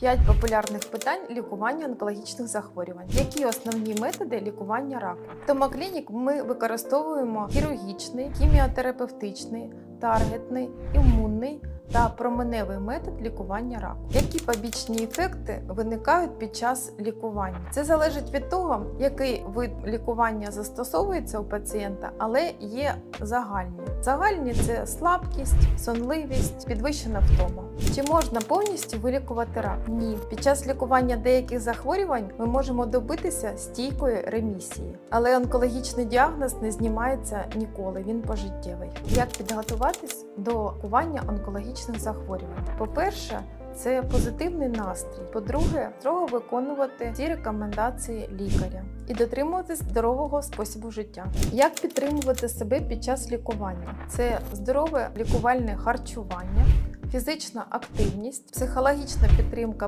П'ять популярних питань лікування онкологічних захворювань. Які основні методи лікування раку? В Томоклінік ми використовуємо хірургічний, хіміотерапевтичний, таргетний, імунний та променевий метод лікування раку. Які побічні ефекти виникають під час лікування? Це залежить від того, який вид лікування застосовується у пацієнта, але є загальні. Загальні це слабкість, сонливість, підвищена втома. Чи можна повністю вилікувати рак? Ні. Під час лікування деяких захворювань ми можемо добитися стійкої ремісії, але онкологічний діагноз не знімається ніколи. Він пожиттєвий. Як підготуватись до лікування онкологічних захворювань? По-перше, це позитивний настрій. По-друге, строго виконувати ті рекомендації лікаря і дотримуватись здорового способу життя. Як підтримувати себе під час лікування? Це здорове лікувальне харчування, фізична активність, психологічна підтримка